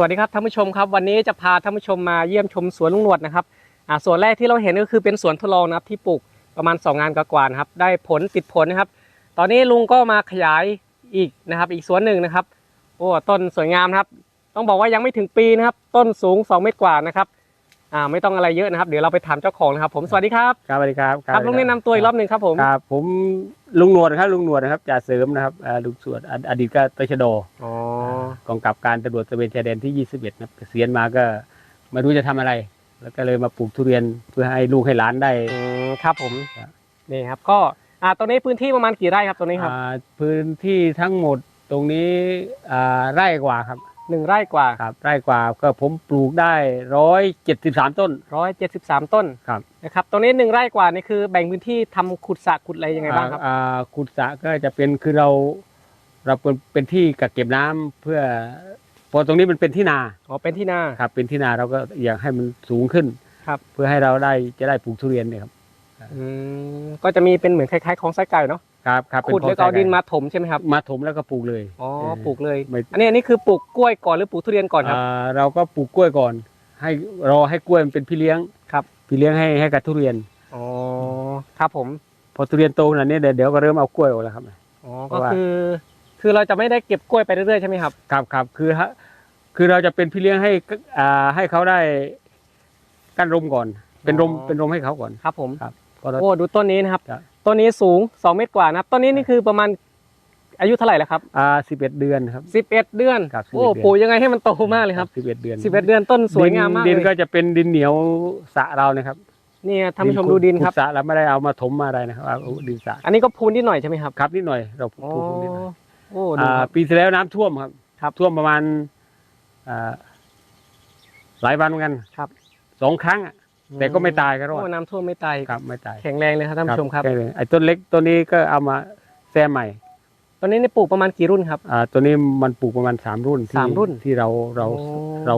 สวัสดีครับท่านผู้ชมครับวันนี้จะพาท่านผู้ชมมาเยี่ยมชมสวนลุงหนวดนะครับอ่าส่วนแรกที่เราเห็นก็คือเป็นสวนทดลองนะครับที่ปลูกประมาณ 2 งานกว่าๆนะครับได้ผลติดผลนะครับ ตอนนี้ลุงก็มาขยายอีกนะครับอีกสวนหนึ่งนะครับโอ้ต้นสวยงามนะครับ ต้องบอกว่ายังไม่ถึงปีนะครับ ต้นสูง 2 เมตรกว่านะครับอ่าไม่ต้องอะไรเยอะนะครับเดี๋ยวเราไปถามเจ้าของนะครับผมสวัสดีครับครับสวัสดีครับครับลุงแนะนำตัวอีกรอบหนึ่งครับผมครับผมลุงหนวดครับลุงหนวดนะครับจ่าเสริมนะครับอ่าลุงสวดออดีตก็ตชดอ๋อ กองกับการตำรวจตระเวนชายแดนที่ 21นะครับเกษียณมาก็ไม่รู้จะทำอะไร แล้วก็เลยมาปลูกทุเรียนเพื่อให้ลูกให้หลานได้ อืมครับผมครับ นี่ครับก็อ่าตอนนี้พื้นที่ประมาณกี่ไร่ครับตรงนี้ครับอ่าพื้นที่ทั้งหมดตรงนี้อ่าไร่กว่าครับหนึ่งไร่กว่าครับ ไร่กว่าก็ผมปลูกได้ร้อยเจ็ดสิบสามต้นร้อยเจ็ดสิบสามต้นครับ นะครับตรงนี้หนึ่งไร่กว่านี่คือแบ่งพื้นที่ทำขุดสระขุดอะไรยังไงบ้างครับ อ่าขุดสระก็จะเป็นคือเรา เราเป็นเป็นที่กักเก็บน้ำเพื่อพอตรงนี้มันเป็นที่นาอ๋อเป็นที่นา ครับ เป็นที่นาเราก็อยากให้มันสูงขึ้นครับ เพื่อให้เราได้จะได้ปลูกทุเรียนเนี่ยครับอืมก็จะมีเป็นเหมือนคล้ายๆของไส้ไก่เนาะครับครับเป็นขุดแล้วก็เอาดินมาถมใช่ไหมครับมาถมแล้วก็ปลูกเลย อ๋อเออปลูกเลย ไม่ อันนี้อันนี้คือปลูกกล้วยก่อนหรือปลูกทุเรียนก่อนครับ อ่าเราก็ปลูกกล้วยก่อน ให้รอให้กล้วยมันเป็นพี่เลี้ยงครับ พี่เลี้ยงให้ให้กับทุเรียน อ๋อครับผมพอทุเรียนโตขนาดนี้เดี๋ยวเดี๋ยวก็เริ่มเอากล้วยออกแล้วครับ อ๋อเพก็ราะว่า คือ คือเราจะไม่ได้เก็บกล้วยไปเรื่อยๆใช่ไหมครับ ครับครับคือฮะคือเราจะเป็นพี่เลี้ยงให้อ่าให้เขาได้กั้นรมก่อน เป็นรมอ๋อเป็นรมให้เขาก่อน ครับผมครับพอเราโอ้ดูต้นนี้นะครับครับ ต้นนี้สูง 2 เมตรกว่านะครับ ต้นนี้นี่คือประมาณอายุเท่าไหร่แล้วครับ อ่าสิบเอ็ดเดือนครับ11เดือนครับ11โอ้เดือนปลูกยังไงให้มันโตมากเลยครับสิบเอ็ดเดือน11เดือนต้นสวยงามมากดินเลยก็จะเป็นดินเหนียวสระเรานะครับนี่ท่านผู้ชมดูดินครับขุสระเราไม่ได้เอามาถมมาอะไรนะครับเอาดินสระอันนี้ก็พูนนิดหน่อยใช่ไหมครับครับนิดหน่อยเราอ๋อปลูกนิดหน่อย โอ้ดูอ่าครับ ปีที่แล้วน้ำท่วมครับครับ ท่วมประมาณอ่าหลายวันเหมือนกันครับสองครั้งอะแต่ก็ไม่ตายก็รอดโอ้น้ำท่วมไม่ตายครับไม่ตายแข็งแรงเลยครับท่านผู้ชมครับแเลยไอ้ต้นเล็กต้นนี้ก็เอามาแซมใหม่ตอนนี้นี่ปลูกประมาณกี่รุ่นครับ อ่าตัวนี้มันปลูกประมาณสามรุ่นที่สามรุ่นที่เราเราโอ้ เรา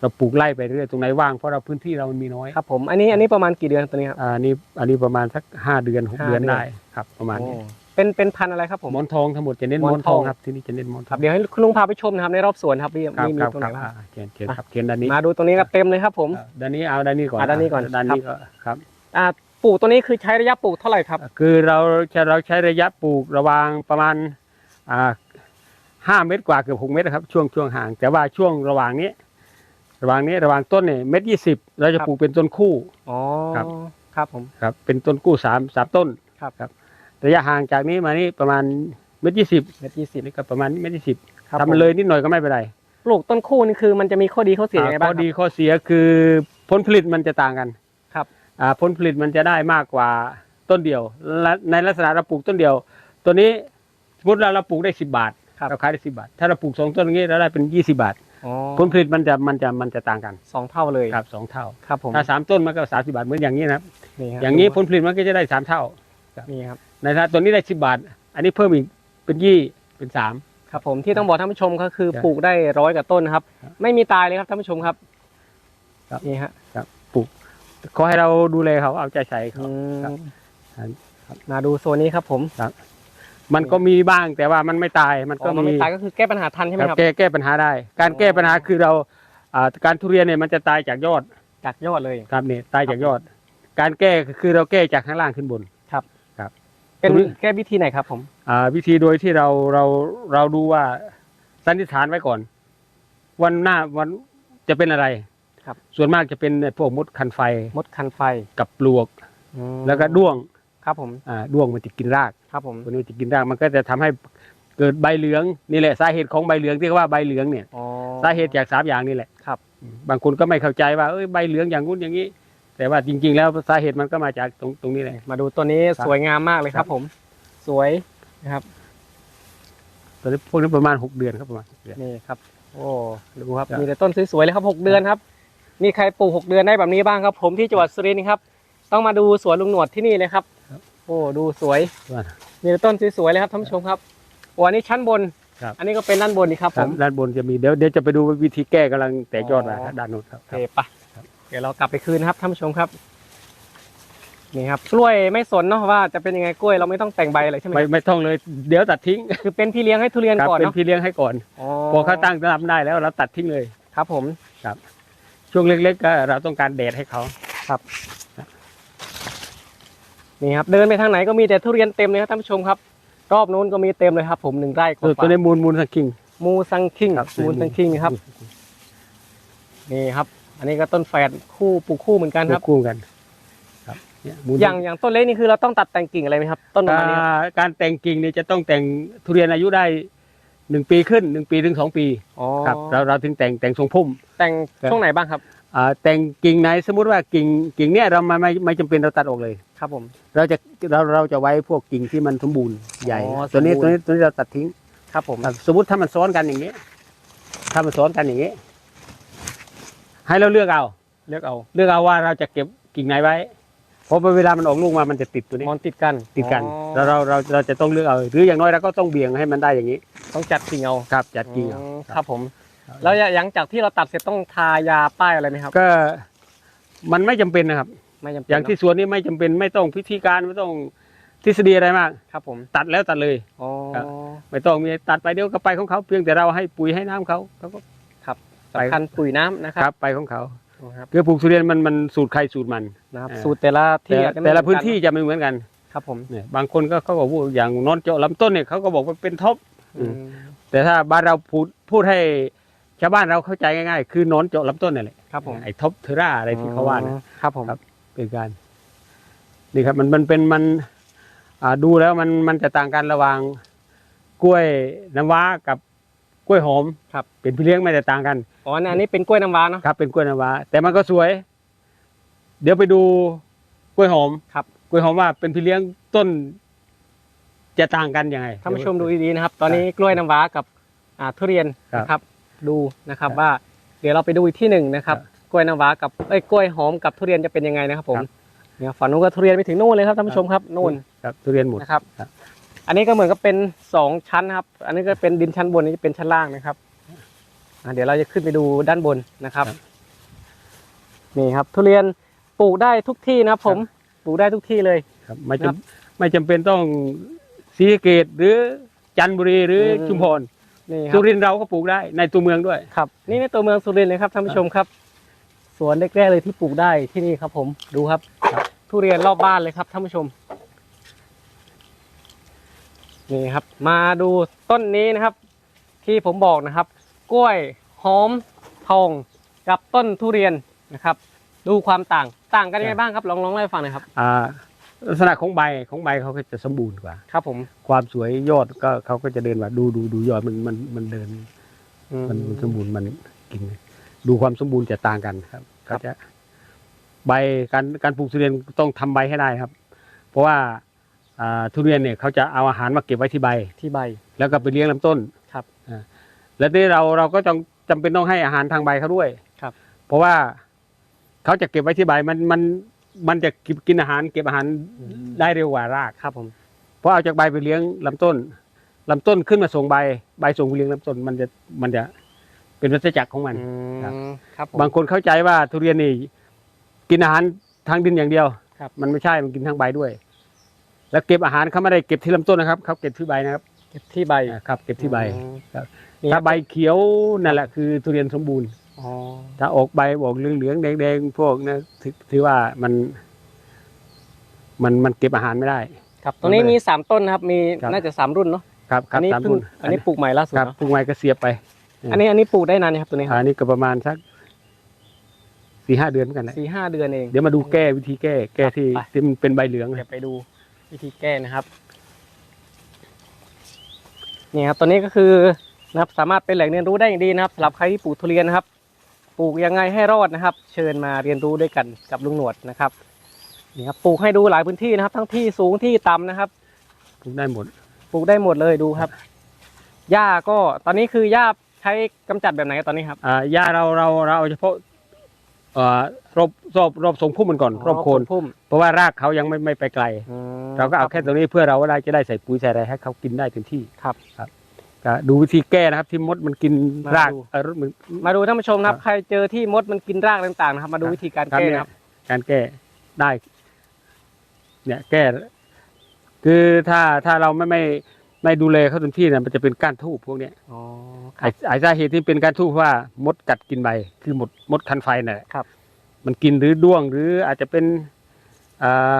เราปลูกไล่ไปเรื่อยตรงไหนว่างเพราะเราพื้นที่เรามันมีน้อยครับผมอันนี้อันนี้ประมาณกี่เดือนตัวนี้ครับ อ่านี่อันนี้ประมาณสักห้าเดือนหกห้าเดือนเดือน ได้ครับ ประมาณนี้ โอ้ เป็นเป็นพันธุ์อะไรครับผม หมอนทองทั้งหมดจะเน้นหหมมออนนททอองงครับที่นี่จะเน้นหมอนทคอรับงเดี๋ยวให้คุณลุงพาไปชมนะครับในรอบสวนครับมีครับมีมีครับตรงคไหนรับบ้างอ่าเชิญเชิญครับเชิญด้านนี้มาดูตรงนี้ก็เต็มเลยครับผม อ่าด้านนี้เอาด้านนี้ก่อนอ่าด้านนี้ก่อนด้านนี้ก็ครับ อ่าปลูกตัวนี้คือใช้ระยะปลูกเท่าไหร่ครับ คือเราจะเราใช้ระยะปลูกระหวางประมาณอ่าห้าเมตรกว่าเกือบหกเมตรนะครับช่วงช่วงห่าง แต่ว่าช่วงระหว่างนี้ ระหว่างนี้ระหว่างต้นเนี่ยเมตรยี่สิบเราจะปลูกเป็นต้นคู่ อ๋อครับ ครับผม ครับเป็นต้นกู้สามสามต้นครับ ครับ ระยะห่างจากนี้มานี่ประมาณเมตรยี่สิบเมตรยี่สิบนี่ก็ประมาณเมตรยี่สิบครับทำมันเลยนิดหน่อยก็ไม่เป็นไรปลูกต้นคู่นี่คือมันจะมีข้อดีข้อเสียยังไงอ่าบ้าข้งอคดีรับข้อเสียคือผลผลิตมันจะต่างกันครับ อ่าผลผลิตมันจะได้มากกว่าต้นเดียวและในลักษณะเราปลูกต้นเดียว ตัวนี้สมมติเราเราปลูกได้สิบาทครับ เราขายได้สิบาท ถ้าเราปลูกสองต้นอย่างนี้เราได้เป็นยี่สิบาท อ๋อผลผลิตมันจะมันจะมันจะต่างกันสองเท่าเลยครับสองเท่า ครับผมถ้าสามต้นมันก็สามสิบาทเหมือนอย่างนี้นะครับนี่ครับอย่างนี้ผลผลิตมันก็จะได้สามเท่า นี่ครับ ในถ้าตัวนี้ได้สิบาท อันนี้เพิ่มอีกเป็นยี่เป็นสาม ครับผมที่ต้องบอกท่านผู้ชมก็คือครับปลูกได้ร้อยกว่าต้นนะครับครับ ไม่มีตายเลยครับท่านผู้ชมครับครับ นี่ฮะขอให้เราดูแลเขาเอาใจใส่เขาอืมครับมาดูโซนนี้ครับผมมันก็มีบ้างแต่ว่ามันไม่ตายมันอ๋ก็อมันมีไม่ตายก็คือแก้ปัญหาทันใช่ไหมครับครับแก้แก้ปัญหาได้ การอ๋อแก้ปัญหาคือเราอ่าการทุเรียนเนี่ยมันจะตายจากยอดจากยอดเลย ครับเนี่ยตายจากยอด การแก้คือเราแก้จากข้างล่างขึ้นบน เป็นตรงนี้แก้วิธีไหนครับผม อ่า วิธีโดยที่เราเราเราดูว่าสันนิษฐานไว้ก่อน วันหน้าวันจะเป็นอะไรครับ ส่วนมากจะเป็นพวกมดคันไฟ มดคันไฟกับปลวกอืมแล้วก็ด้วงครับผมอ่าด้วงมันจะกินรากครับผมตัวนี้มันจะกินรากมันก็จะทำให้เกิดใบเหลืองนี่แหละสาเหตุของใบเหลืองที่เรียกว่าใบเหลืองเนี่ยอ๋อสาเหตุจากสามอย่างนี่แหละครับ บางคนก็ไม่เข้าใจว่าเอ้ยใบเหลืองอย่างงู้นอย่างนี้ แต่ว่าจริง ๆ แล้วสาเหตุมันก็มาจากตรงตรงนี้แหละ มาดูตัวนี้ครับสวยงามมากเลยคครัรับ บผม สวยนะครับตอนนี้พวกนี้ประมาณหกเดือนครับประมาณหกเดือน นี่ครับ โอ้ดูครับครับ มีแต่ต้นสวยๆเลยครับหกเดือนครับมีใครปลูกหกเดือนได้แบบนี้บ้างครับ ผมที่จังหวัดสุรินทร์ครับ ต้องมาดูสวนลุงหนวดที่นี่เลยครับ โอ้ดูสวยว่ามีแต่ต้นสวยๆเลยครับท่านผู้ชมครับโอ้อันนี้ชั้นบน ครับ อันนี้ก็เป็นด้านบนนี่ครับผมด้านบนจะมีเดี๋ยวเดี๋ยวจะไปดูวิธีแก้กำลังแตกยอดมาอ๋อ ด้านโน้นครับโอเคปะเดี๋ยวเรากลับไปคืนนะครับท่านผู้ชมครับนี่ครับกล้วยไม่สนเนาะว่าจะเป็นยังไงกล้วยเราไม่ต้องแต่งใบอะไรใช่ไหมไม่ไม่ต้องเลยเดี๋ยวตัดทิ้งคือเป็นพี่เลี้ยงให้ทุเรียนครับก่อนเป็นเนาะพี่เลี้ยงให้ก่อนอ๋อพอเขาตั้งรับได้แล้วเราตัดทิ้งเลยครับ ผมช่วงเล็กๆก็เราต้องการแดดให้เขานี่ครับเดินไปทางไหนก็มีแต่ทุเรียนเต็มเลยครับท่านผู้ชมครับ รอบนู้นก็มีเต็มเลยครับ ผมหนึ่งไร่กตัวว่าตัวนี้มูลมูลสังคิงมูซังคิงครับมูซังคิงนี่ครับนี่ครับ อันนี้ก็ต้นแฝดคู่ปลูกคู่เหมือนกันครับคู่กัน ครับเนี่ยมูลอย่างอย่างต้นเล็กนี่คือเราต้องตัดแต่งกิ่งอะไรไหมครับ ต้นประมาณนี้ครับอ่าการแต่งกิ่งเนี่ยจะต้องแต่งทุเรียนอายุได้หนึ่งปีขึ้นหนึ่งปีถึงสองปีอ๋อครับเราเราถึงแต่งแต่งทรงพุ่ม แต่งครับช่วงไหนบ้างครับอ่าแต่งกิ่งไหนสมมุติว่ากิ่งกิ่งเนี่ยเราไม่ไม่ไม่จำเป็นเราตัดออกเลยครับผม เราจะเราเราจะไว้พวกกิ่งที่มันสมบูรณ์ใหญ่อ๋อตัวนี้สมบูตัวรณ์นี้ตัวนี้เราตัดทิ้งครับผมครับสมมติถ้ามันซ้อนกันอย่างนี้ ถ้ามันซ้อนกันอย่างนี้ ให้เราเลือกเอา เลือกเอา เลือกเอาว่าเราจะเก็บกิ่งไหนไว้ เพราะเวลามันออกลูกมามันจะติดตัวนี้มอนติดกันติดกัน อ๋อแล้วเราเราเราจะต้องเลือกเอา หรืออย่างน้อยเราก็ต้องเบี่ยงให้มันได้อย่างนี้ ต้องจัดกิ่งเอาครับ จัดกิ่งเอา อืมครับผมแล้วหลังจากที่เราตัดเสร็จต้องทายาป้ายอะไรไหมครับ ก็มันไม่จำเป็นนะครับ ไม่จำเป็นอย่างที่เนะสวนนี้ไม่จำเป็นไม่ต้องพิธีการไม่ต้องทฤษฎีอะไรมาก ครับผมตัดแล้วตัดเลย อ๋อครับ ไม่ต้องมีตัดไปเดี๋ยวก็ไปของเขาเพียงแต่เราให้ปุ๋ยให้น้ำเขาเขาก็ สำคัญปุ๋ยน้ำนะคครัรับบไปของเขา นะครับคือปลูกทุเรียนมันมันสูตรใครสูตรมัน นะครับอ่า สูตรแต่ละที่แต่อาจจไม่แต่ละเหมืพื้อนกัที่จะไม่เหมือนกันครับผมเนี่ยบางคนก็เขาก็พูดอย่างนอนเจาะลำต้นเนี่ยเขาก็บอกว่าเป็นท็อป อืม แต่ถ้าบ้านเราพูดพูดให้ชาวบ้านเราเข้าใจง่ายๆ คือนอนเจาะลำต้นนั่นแหละครับผมไอ้ท็อปเทอร่าอะไรที่เขาว่านะ ครับผม ครับ เป็นการนี่ครับมันมันเป็นมันอ่าดูแล้วมันมันจะต่างกันระหว่างกล้วยน้ำว้ากับ กล้วยหอมครับ เป็นพี่เลี้ยงไม่ได้ต่างกันอ๋ออันนี้เป็นกล้วยน้ำว้าเนาะครับเป็นกล้วยน้ำว้าแต่มันก็สวย เดี๋ยวไปดูกล้วยหอมครับกล้วยหอมว่าเป็นพี่เลี้ยงต้น จะต่างกันยังไงท่านผู้ชมดูดีๆนะครับ ตอนนี้กล้วยน้ำว้ากับอ่าทุเรียนครับนะครับ ดูนะครับครับว่า เดี๋ยวเราไปดูอีกที่หนึ่งนะครับครับ กล้วยน้ำว้ากับเอ้ยกล้วยหอมกับทุเรียนจะเป็นยังไงนะครับผมครับเนี่ยฝั่งนู้นก็ทุเรียนไปถึงนู่นเลยครับท่านผู้ชมครับนู่นครับทุเรียนหมดนะครับครับ อันนี้ก็เหมือนกับเป็นสองชั้นนะครับ อันนี้ก็เป็นดินชั้นบนอันนี้จะเป็นชั้นล่างนะครับอะเดี๋ยวเราจะขึ้นไปดูด้านบนนะครับ นี่ครับ ทุเรียนปลูกได้ทุกที่นะครับ ผมปลูกได้ทุกที่เลยครับ ไม่ครับจำไม่จำเป็นต้องศรีสะเกตหรือจันทบุรีหรืออมชุมพรนี่คสุรับรินทร์เราก็ปลูกได้ในตัวเมืองด้วยครับ นี่ในตัวเมืองสุรินทร์เลยครับท่านผู้ชมครับ สวนแรกๆเลยที่ปลูกได้ที่นี่ครับ ผมดูครับ ทุเรียนรอบบ้านเลยครับท่านผู้ชม นี่ครับ มาดูต้นนี้นะครับ ที่ผมบอกนะครับ กล้วยหอมทองกับต้นทุเรียนนะครับ ดูความต่างต่างกันยังไงบ้างครับลองลองเล่าให้ฟังหน่อยครับอ่าลักษณะของใบของใบเขาก็จะสมบูรณ์กว่า ครับผมความสวยยอดก็เขาก็จะเดินว่าดูดูดูยอดมันมันมันเดิน อืม มันมันสมบูรณ์มันกิน ดูความสมบูรณ์จะต่างกันครับเขาจะใบการการปลูกทุเรียนต้องทำใบให้ได้ครับ เพราะว่า อ่าทุเรียนเนี่ยเขาจะเอาอาหารมาเก็บไว้ที่ใบ ที่ใบ แล้วก็ไปเลี้ยงลำต้นครับ อ่าแล้วนี่เราเราก็จำจำเป็นต้องให้อาหารทางใบเขาด้วยครับ เพราะว่าเขาจะเก็บไว้ที่ใบมันมันมันจะกินอาหาร เก็บอาหารได้เร็วกว่าราก ครับผม เพราะเอาจากใบไปเลี้ยงลำต้นลำต้นขึ้นมาส่งใบใบส่งไปเลี้ยงลำต้นมันจะมันจะเป็นวัฏจักรของมันอืมครับ ครับผม บางคนเข้าใจว่าทุเรียนนี่กินอาหารทางดินอย่างเดียว ครับ มันไม่ใช่มันกินทางใบด้วย แล้วเก็บอาหารเขาไม่ได้เก็บที่ลำต้นนะครับเขาเก็บที่ใบนะครับเก็บที่ใบอ่าครับ เก็บที่ใบ อืม ครับ นี่ถ้าใบเขียวนั่นแหละคือทุเรียนสมบูรณ์ อ๋อถ้าออกใบออกเหลืองๆแดงๆพวกนะถือถือว่ามันมันมันเก็บอาหารไม่ได้ ครับตรงนี้มีสามต้นนะครับ มีครับ น่าจะสามรุ่นเนาะครับคอัรับนี้ตามเพิ่งรุ่นอันนี้ปลูกใหม่ล่าสุดครับเนอะปลูกไม้ก็เสียบไป อันนี้อันนี้ปลูกได้นานนะครับตัวนี้ครับอันนี้ก็ประมาณสักสี่ห้าเดือนเหมือนกันนะสี่ห้าเดือนเอง เดี๋ยวมาดูแก้วิธีแก้ แก้ที่ไป ที่มันเป็นใบเหลืองเดี๋ยวไปดู วิธีแก้นะครับนี่ครับตัวนี้ก็คือนะครับสามารถเป็นแหล่งเรียนรู้ได้อย่างดีนะครับสำหรับใครที่ปลูกทุเรียนนะครับ ปลูกยังไงให้รอดนะครับ เชิญมาเรียนรู้ด้วยกันกับลุงหนวดนะครับนี่ครับปลูกให้ดูหลายพื้นที่นะครับ ทั้งที่สูงที่ต่ำนะครับปลูกได้หมดปลูกได้หมดเลยดูครับหญ้าก็ตอนนี้คือหญ้าใช้กำจัดแบบไหนตอนนี้ครับอ่าหญ้าเราเราเราเอาเฉพาะ เอ่อรอบรอบรอบทรงพุ่มมันก่อน รอบโคนพุ่มเพราะว่ารากเขายังไม่ไม่ไปไกลอืมเราก็เอาแค่ตรงนี้เพื่อเราได้จะได้ใส่ปุ๋ยใส่อะไรให้เขากินได้เต็มที่ครับก็ดูวิธีแก้นะครับที่มดมันกินมารากดูเออมันมาดูท่านผู้ชมนะครับครับ ใครเจอที่มดมันกินรากต่างๆนะครับ มาดูวิธีการครับแก้เนี่ยนะครับ การแก้ได้ เนี่ยแก้ คือถ้าถ้าเราไม่ไม่ ไม่ดูแลเขาเต็มที่เนี่ยมันจะเป็นก้านทูบพวกเนี้ยอ๋อครัไอ้บไอ้สาเหตุที่เป็นการทุกข์เพราะว่ามดกัดกินใบ คือหมดมดคันไฟนั่นแหละครับ มันกินหรือด้วงหรืออาจจะเป็นอ่า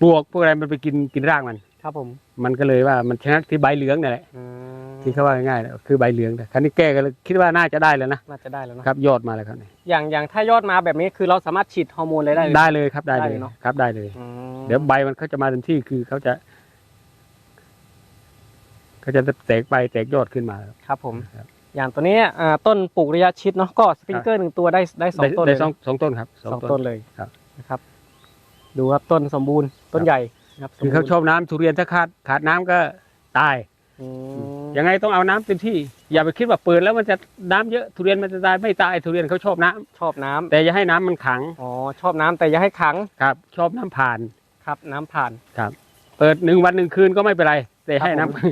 ปลวกพวกอะไรมันไปกินกินรากมัน ครับผม มันก็เลยว่ามันชนะที่ใบเหลืองนั่นแหละอืมที่เขาว่าง่ายๆนะคือใบเหลืองแต่ครั้นี้แก้ก็เลยคิดว่าน่าจะได้แล้วนะน่าจะได้แล้วเนาะครับยอดมาแล้วครับนี่อย่างอย่างถ้ายอดมาแบบนี้คือเราสามารถฉีดฮอร์โมนเลยได้เลยได้เลยครับได้ได้เลเลยยเนอะครับได้เลยอืมเดี๋ยวใบมันเขาจะมาเต็มที่คือเขาจะ เขาจะแตกใบแตกยอดขึ้นมาครับครับผม ครับอย่างตัวนี้อ่าต้นปลูกระยะชิดเนาะก็สปริงเกอร์หนึ่งตัวได้ได้สองได้ต้นได้เลยสองสองต้นครับ สองต้นเลยครับ นะครับ ดูครับต้นสมบูรณ์ต้นใหญ่นะครับคือเขาชอบน้ำทุเรียนถ้าขาดขาดน้ำก็ตาย อืมยังไงต้องเอาน้ำเต็มที่ อย่าไปคิดว่าเปิดแล้วมันจะน้ำเยอะทุเรียนมันจะตายไม่ตายทุเรียนเขาชอบน้ำชอบน้ำแต่อย่าให้น้ำมันขังอ๋อชอบน้ำแต่อย่าให้ขังครับ ชอบน้ำผ่านครับน้ำผ่าน ครับ เปิดหนึ่งวันหนึ่งคืนก็ไม่เป็นไร แต่ให้ครับน้ำผม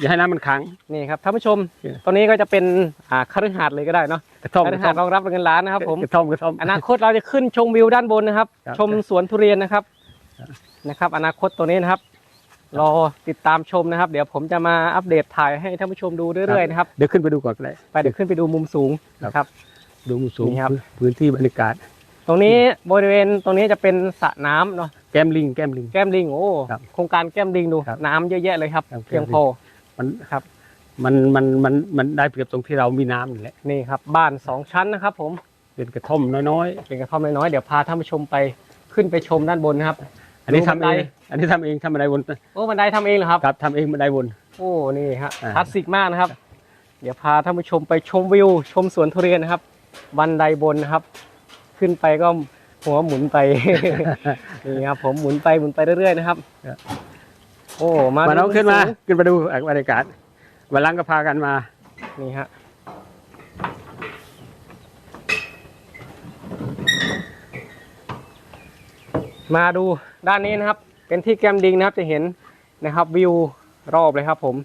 อย่าให้น้ำมันขังนี่ครับท่านผู้ชมโอเคตัวนี้ก็จะเป็นอ่าคฤหาสน์เลยก็ได้เนาะกระท่อมคกฤระหาท่อสมน์รองรับเงินล้านนะครับ ผมกระท่อมกระท่อมอนาคตเราจะขึ้นชมวิวด้านบนนะครับครับชมสวนทุเรียนนะครับครับนะครับ อนาคตตัวนี้นะครับรอติดตามชมนะครับ เดี๋ยวผมจะมาอัปเดตถ่ายให้ท่านผู้ชมดูเรื่อยๆนะครับเดี๋ยวขึ้นไปดูก่อนก็ได้ไปเดี๋ยวขึ้นไปดูมุมสูงนะครับ ดูสูงนี่ครับพื้นที่บรรยากาศ ตรงนี้บริเวณตรงนี้จะเป็นสระน้ำเนาะแก้มลิงแก้มลิงแก้มลิงโอ้ครับโครงการแก้มลิงดูครับน้ำเยอะแยะเลยครับครับเพียงพอ มันครับ มันมันมันมันได้เปรียบตรงที่เรามีน้ำนี่แหละนี่ครับ บ้านสองชั้นนะครับ ผมเป็นกระท่อมน้อยเป็นกระท่อมน้อยๆเดี๋ยวพาท่านผู้ชมไปขึ้นไปชมด้านบนนะครับ ๆ อันนี้ดูทำบันไดเองอันนี้ทำเองทำบันไดวนโอ้บันไดทำเองเหรอครับ ครับทำเองบันไดวน โอ้นี่ฮะอ่า คลาสสิกมากนะครับ เดี๋ยวพาท่านผู้ชมไปชมวิว ชมสวนทุเรียนนะครับ บันไดบนนะครับ ขึ้นไปก็หัวหมุนไป นี่ครับผมหมุนไปหมุนไปเรื่อยๆนะครับ โอ้มามาน้องดูขึ้นมาสูงขึ้นมาดูบรรยากาศวันหลังก็พากันมา นี่ฮะมาดูด้านนี้นะครับ เป็นที่แกมดิงนะครับจะเห็นนะครับวิวรอบเลยครับผม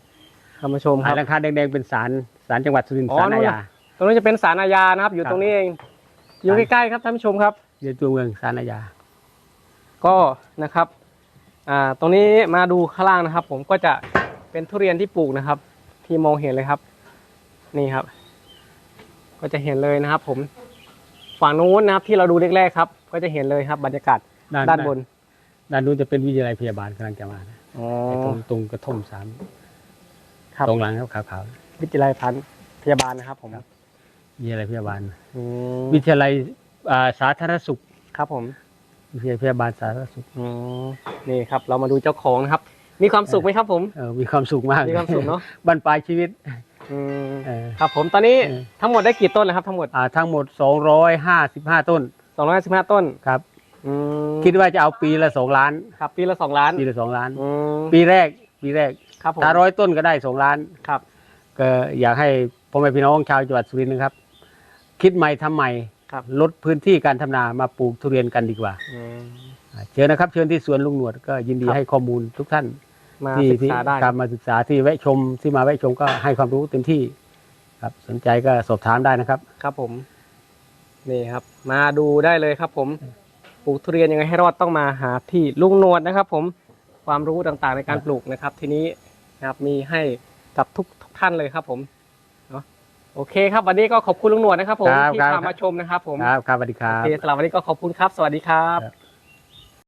ท่านผู้ชมคหารัยบหลังคาแดงๆเป็นศาลศาลจังหวัดสุรินทร์อ๋อศาลนู่อานน่ะญาตรงนี้จะเป็นศาลอาญานะครับ อยู่ครับตรงนี้เอง อยู่ใกล้ๆครับท่านผู้ชมครับเรียนตัวเมืองศาลอาญาก็นะครับ อ่าตรงนี้มาดูข้างล่างนะครับ ผมก็จะเป็นทุเรียนที่ปลูกนะครับ ที่มองเห็นเลยครับ นี่ครับ ก็จะเห็นเลยนะครับ ผมฝั่งนู้นนะครับที่เราดูแรกๆครับ ก็จะเห็นเลยครับ บรรยากาศด้านบนด้านนู้นจะเป็นวิทยาลัยพยาบาลกำลังจะมานะอ๋อไอ้ตรงตรงกระท่อมสามครับตรงหลังครับขาววิทยาลัยพันธุ์พยาบาลนะครับ ผมๆวิทยาลัยพยาบาล อืมวิทยาลัยอ่าสาธารณสุขครับผม วิทยาลัยพยาบาลสาธารณสุขอืมนี่ครับ เรามาดูเจ้าของนะครับ มีความสุขไหมครับผม เออมีความสุขมากมีความสุขเนอะ บรรปลายชีวิต อืมเออ ครับผมตอนนี้เออ ทั้งหมดได้กี่ต้นแล้วครับทั้งหมดอ่าทั้งหมด 255 ต้น215ต้นครับ อืมคิดว่าจะเอาปีละ 2 ล้าน ครับปีละสองล้านปีละ 2 ล้าน อืมปีแรก ปีแรก ครับผมถ้าร้อยต้นก็ได้ 2 ล้าน ครับ ก็อยากให้พ่อแม่พี่น้องชาวจังหวัดสุรินทร์นะครับ คิดใหม่ทำใหม่ ครับลดพื้นที่การทำนามาปลูกทุเรียนกันดีกว่าอืม อ่าเชิญนะครับ เชิญที่สวนลุงหนวดก็ยินดีครับ ให้ข้อมูลทุกท่านมาที่ศึกที่ษาได้การมาศึกษาที่แวะชมที่มาแวะชมก็ให้ความรู้เต็มที่ครับสนใจก็สอบถามได้นะครับ ครับผม นี่ครับ มาดูได้เลยครับ ผมปลูกทุเรียนยังไงให้รอดต้องมาหาที่ลุงหนวดนะครับ ผมความรู้ต่างๆในการปลูกนะครับ ทีนี้นะครับมีให้กับทุกทุกท่านเลยครับ ผมเนาะ โอเคครับวันนี้ก็ขอบคุณลุงหนวดนะครับผมครับที่ครับพามาชมนะครับผมครับครับสวัสดีครัโอบเคสำหรับวันนี้ก็ขอบคุณครับ สวัสดีครับครับ